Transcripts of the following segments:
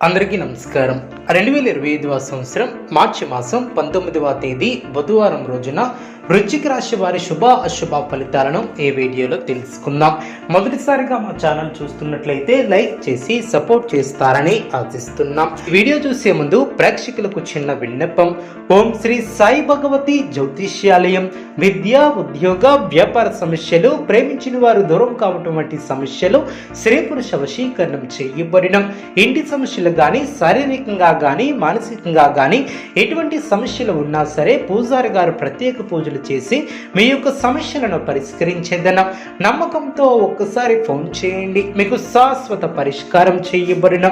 అందరికీ నమస్కారం. రెండు వేల ఇరవై ఐదవ సంవత్సరం మార్చి మాసం పంతొమ్మిదవ తేదీ బుధవారం రోజున వృశ్చిక రాశి వారి శుభ అశుభ ఫలితాలను ఈ వీడియోలో తెలుసుకుందాం. మొదటిసారిగా మా ఛానల్ చూస్తున్నట్లయితే లైక్ చేసి సపోర్ట్ చేస్తారని ఆశిస్తున్నాం. వీడియో చూసే ముందు ప్రేక్షకులకు చిన్న విన్నపం. ఓం శ్రీ సాయి భగవతి జ్యోతిష్యాలయం. విద్య ఉద్యోగ వ్యాపార సమస్యలు ప్రేమించిన వారు దూరం కావటం వంటి సమస్యలు స్త్రీ పురుష వశీకరణం చేయబడిన. ఇంటి సమస్యలు కానీ శారీరకంగా కానీ మానసికంగా కానీ ఎటువంటి సమస్యలు ఉన్నా సరే పూజారి గారు ప్రత్యేక పూజలు చేసి మీ యొక్క సమస్యలను పరిష్కరించేదన. నమ్మకంతో ఒక్కసారి ఫోన్ చేయండి. మీకు శాశ్వత పరిష్కారం చేయబడిన.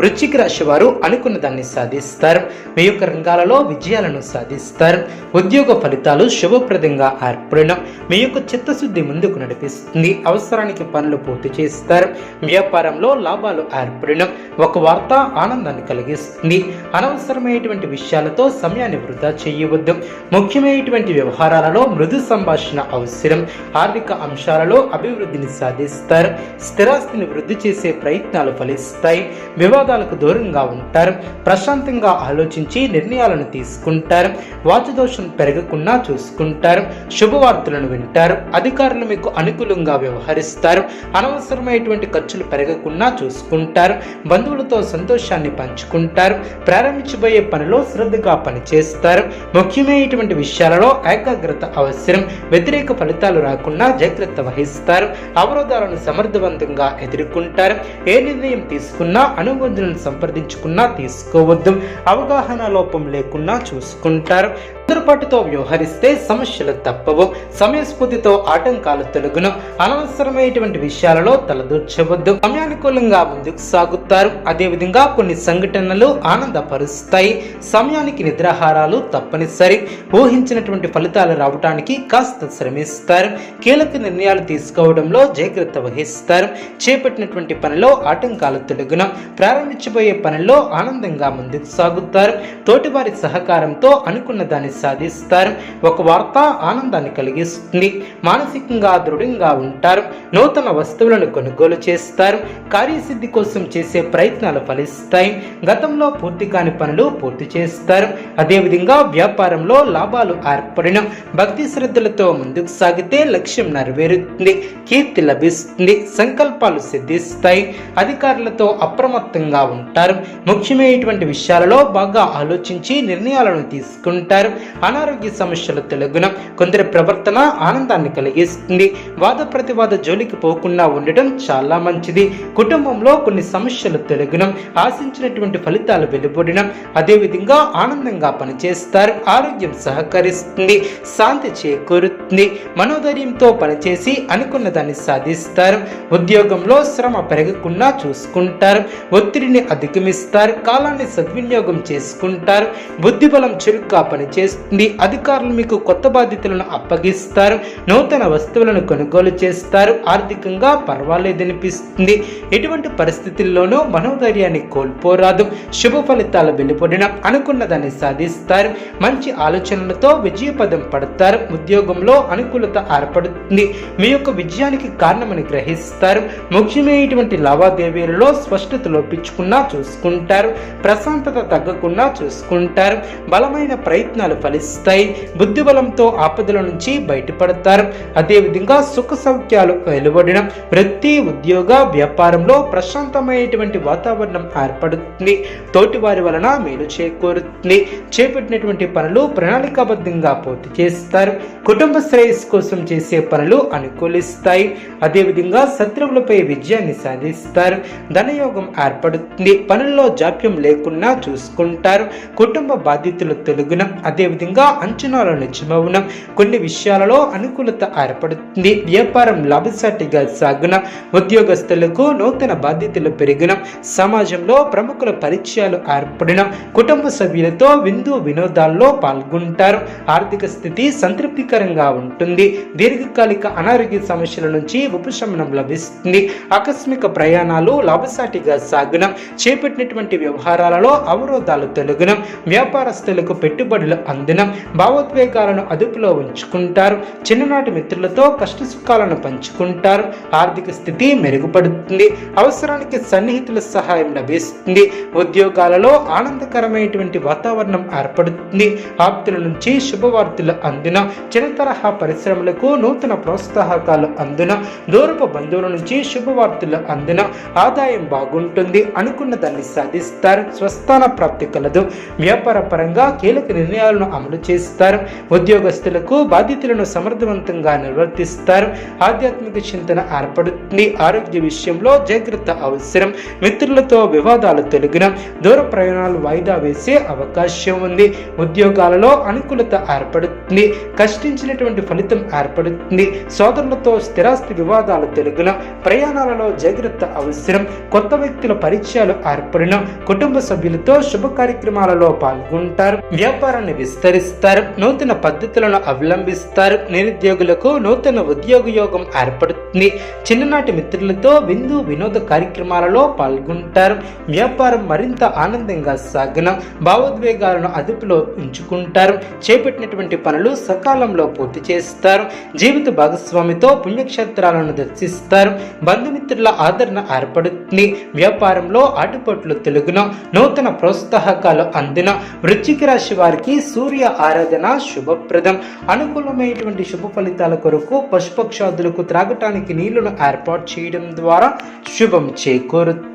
వృశ్చిక రాశి వారు అనుకున్న దాన్ని సాధిస్తారు. మీ యొక్క రంగాలలో విజయాలను సాధిస్తారు. ఉద్యోగ ఫలితాలు శుభప్రదంగా ఏర్పడడం మీ యొక్క చిత్తశుద్ధి ముందుకు నడిపిస్తుంది. అవసరానికి పనులు పూర్తి చేస్తారు. వ్యాపారంలో లాభాలు ఏర్పడడం ఒక వార్త ఆనందాన్ని కలిగిస్తుంది. అనవసరమైనటువంటి విషయాలతో సమయాన్ని వృధా చేయవద్దు. ముఖ్యమైనటువంటి వ్యవహారాలలో మృదు సంభాషణ అవసరం. ఆర్థిక అంశాలలో అభివృద్ధిని సాధిస్తారు. స్థిరాస్తిని వృద్ధి చేసే ప్రయత్నాలు ఫలిస్తాయి. వివాదాలకు దూరంగా ఉంటారు. ప్రశాంతంగా ఆలోచించి నిర్ణయాలను తీసుకుంటారు. వాచదోషం పెరగకుండా చూసుకుంటారు. శుభవార్తలను వింటారు. అధికారులు మీకు అనుకూలంగా వ్యవహరిస్తారు. అనవసరమైనటువంటి ఖర్చులు పెరగకుండా చూసుకుంటారు. బంధువులతో సంతోషాన్ని పంచుకుంటారు. ప్రారంభించబోయే పనిలో శ్రద్ధగా పనిచేస్తారు. ముఖ్యమైనటువంటి విషయాలలో ఏకాగ్రత అవసరం. వ్యతిరేక ఫలితాలు రాకుండా జాగ్రత్త వహిస్తారు. అవరోధాలను సమర్థవంతంగా ఎదుర్కొంటారు. ఏ నిర్ణయం తీసుకున్నా అనుబంధులను సంప్రదించుకున్నా తీసుకోవద్దు. అవగాహన లోపం లేకుండా చూసుకుంటారు. తొందరపాటుతో వ్యవహరిస్తే సమస్యలు తప్పవు. సమయస్ఫూర్తితో ఆటంకాలు తొలగును. అనవసరమైనటువంటి విషయాలలో తలదూర్చవద్దు. సమయానుకూలంగా ముందుకు సాగుతారు అదేవిధంగా కొన్ని సంఘటనలు ఆనందపరుస్తాయి. సమయానికి నిద్రాహారాలు తప్పనిసరి. ఊహించినటువంటి ఫలితాలు రావడానికి కాస్త శ్రమిస్తారు. కీలక నిర్ణయాలు తీసుకోవడంలో జాగ్రత్త వహిస్తారు. చేపట్టినటువంటి పనిలో ఆటంకాలు తొలగున. ప్రారంభించబోయే పనిలో ఆనందంగా ముందుకు సాగుతారు. తోటివారి సహకారంతో అనుకున్న దాన్ని సాధిస్తారు. ఒక వార్త ఆనందాన్ని కలిగిస్తుంది. మానసికంగా దృఢంగా ఉంటారు. నూతన వస్తువులను కొనుగోలు చేస్తారు. కార్యసిద్ధి కోసం చేసే ప్రయత్నాలు ఫలిస్తాయి. గతంలో పూర్తి కాని పనులు పూర్తి చేస్తారు. అదేవిధంగా వ్యాపారంలో లాభాలు ఏర్పడిన భక్తి శ్రద్ధలతో ముందుకు సాగితే లక్ష్యం నెరవేరుతుంది. కీర్తి లభిస్తుంది. సంకల్పాలు సిద్ధిస్తాయి. అధికారులతో అప్రమత్తంగా ఉంటారు. ముఖ్యమైనటువంటి విషయాలలో బాగా ఆలోచించి నిర్ణయాలను తీసుకుంటారు. అనారోగ్య సమస్యలు తెలుగున కొందరి ప్రవర్తన ఆనందాన్ని కలిగిస్తుంది. వాద ప్రతివాద జోలికి పోకుండా ఉండటం చాలా మంచిది. కుటుంబంలో కొన్ని సమస్యలు తెలుగున ఆశించినటువంటి ఫలితాలు వెలువడిన అదేవిధంగా ఆనందంగా పనిచేస్తారు ఆరోగ్యం సహకరిస్తుంది శాంతి చేకూరుతుంది మనోధైర్యంతో పనిచేసి అనుకున్న దాన్ని సాధిస్తారు ఉద్యోగంలో శ్రమ పెరగకుండా చూసుకుంటారు ఒత్తిడిని అధిగమిస్తారు కాలాన్ని సద్వినియోగం చేసుకుంటారు బుద్ధిబలం చురుగ్గా పనిచేస్తుంది అధికారులు మీకు కొత్త బాధ్యతలను అప్పగిస్తారు నూతన వస్తువులను కొనుగోలు చేస్తారు ఆర్థికంగా పర్వాలేదనిపిస్తుంది ఎటువంటి పరిస్థితుల్లోనూ మనోధైర్యాన్ని కోల్పోరాదు. శుభ ఫలితాలు వెలుపడిన అనుకున్న దాన్ని సాధిస్తారు. మంచి ఆలోచనలతో విజయపదం పడతారు. ఉద్యోగంలో అనుకూలత ఏర్పడుతుంది. మీ యొక్క విజయానికి కారణమని గ్రహిస్తారు. ముఖ్యమైనటువంటి లావాదేవీలలో స్పష్టత లోపించుకున్నా చూసుకుంటారు. ప్రశాంతత తగ్గకుండా చూసుకుంటారు. బలమైన ప్రయత్నాలు ఫలిస్తాయి. బుద్ధిబలంతో ఆపదల నుంచి బయటపడతారు. అదేవిధంగా సుఖ సౌఖ్యాలు వెలువడిన వృత్తి ఉద్యోగ వ్యాపారంలో ప్రశాంతమైనటువంటి వాతావరణం ఏర్పడుతుంది. తోటి వారి వలన మేలు చేకూరుతుంది. చేపట్టినటువంటి పనులు ప్రణాళికాబద్ధంగా పూర్తి చేస్తారు. కుటుంబ శ్రేయస్సు కోసం చేసే పనులు అనుకూలిస్తాయి. అదేవిధంగా శత్రువులపై విజయాన్ని సాధిస్తారు. ధనయోగం ఏర్పడుతుంది. పనుల్లో జాప్యం లేకుండా చూసుకుంటారు. కుటుంబ బాధ్యతలు తొలగునం. అదేవిధంగా అంచనాలు నిజమవునం. కొన్ని విషయాలలో అనుకూలత ఏర్పడుతుంది. వ్యాపారం లాభసాటిగా సాగున. ఉద్యోగస్తులకు నూతన బాధ్యతలు పెరిగిన సమాజంలో ప్రముఖుల పరిచయాలు ఏర్పడిన. కుటుంబ సభ్యులతో విందు వినోదాల్లో పాల్గొంటారు. ఆర్థిక స్థితి సంతృప్తికరంగా ఉంటుంది. దీర్ఘకాలిక అనారోగ్య సమస్యల నుంచి ఉపశమనం లభిస్తుంది. ఆకస్మిక ప్రయాణాలు లాభసాటిగా సాగడం చేపట్టినటువంటి వ్యవహారాలలో అవరోధాలు తొలగున. వ్యాపారస్తులకు పెట్టుబడులు అందడం భావోద్వేగాలను అదుపులో ఉంచుకుంటారు. చిన్ననాటి మిత్రులతో కష్ట సుఖాలను పంచుకుంటారు. ఆర్థిక స్థితి మెరుగుపడుతుంది. అవసరానికి స్నేహితుల సహాయం లభిస్తుంది. ఉద్యోగాలలో ఆనందకరమైనటువంటి వాతావరణం ఏర్పడుతుంది. ఆప్తుల నుంచి శుభవార్తలు అందున చిన్న తరహా పరిశ్రమలకు నూతన ప్రోత్సాహకాలు అందున దూరపు బంధువుల నుంచి శుభవార్తలు అందున ఆదాయం బాగుంటుంది అనుకున్న దాన్ని సాధిస్తారు. స్వస్థాన ప్రాప్తి కలదు. వ్యాపార పరంగా కీలక నిర్ణయాలను అమలు చేస్తారు. ఉద్యోగస్తులకు బాధ్యతలను సమర్థవంతంగా నిర్వర్తిస్తారు. ఆధ్యాత్మిక చింతన ఏర్పడుతుంది. ఆరోగ్య విషయంలో జాగ్రత్త అవసరం. మిత్రులతో వివాదాలు తొలగిన దూర ప్రయాణాలు వాయిదా వేసే అవకాశం ఉంది. ఉద్యోగాలలో అనుకూలత ఏర్పడుతుంది. కష్టించినటువంటి ఫలితం ఏర్పడుతుంది. సోదరులతో స్థిరాస్తి వివాదాలు తొలగిన ప్రయాణాలలో జాగ్రత్త అవసరం. కొత్త వ్యక్తుల పరిచయాలు ఏర్పడిన కుటుంబ సభ్యులతో శుభ కార్యక్రమాలలో పాల్గొంటారు. వ్యాపారాన్ని విస్తరిస్తారు. నూతన పద్ధతులను అవలంబిస్తారు. నిరుద్యోగులకు నూతన ఉద్యోగ యోగం ఏర్పడుతుంది. చిన్ననాటి మిత్రులతో విందు వినోద కార్యక్రమాలలో పాల్గొంటారు. వ్యాపారం మరింత ఆనందంగా సాగిన భావోద్వేగాలను అదుపులో ఉంచుకుంటారు. చేపట్టినటువంటి పనులు సకాలంలో పూర్తి చేస్తారు. జీవిత భాగస్వామితో పుణ్యక్షేత్రాలను దర్శిస్తారు. బంధుమిత్రుల ఆదరణ ఏర్పడుతుంది. వ్యాపారంలో ఆటుపట్లు తెలుగున నూతన ప్రోత్సాహకాలు అందిన వృశ్చిక రాశి వారికి సూర్య ఆరాధన శుభప్రదం. అనుకూలమైనటువంటి శుభ ఫలితాల కొరకు పశుపక్షాదులకు త్రాగటానికి నీళ్ళను ఏర్పాటు చేయడం ద్వారా శుభం చేకూరుతుంది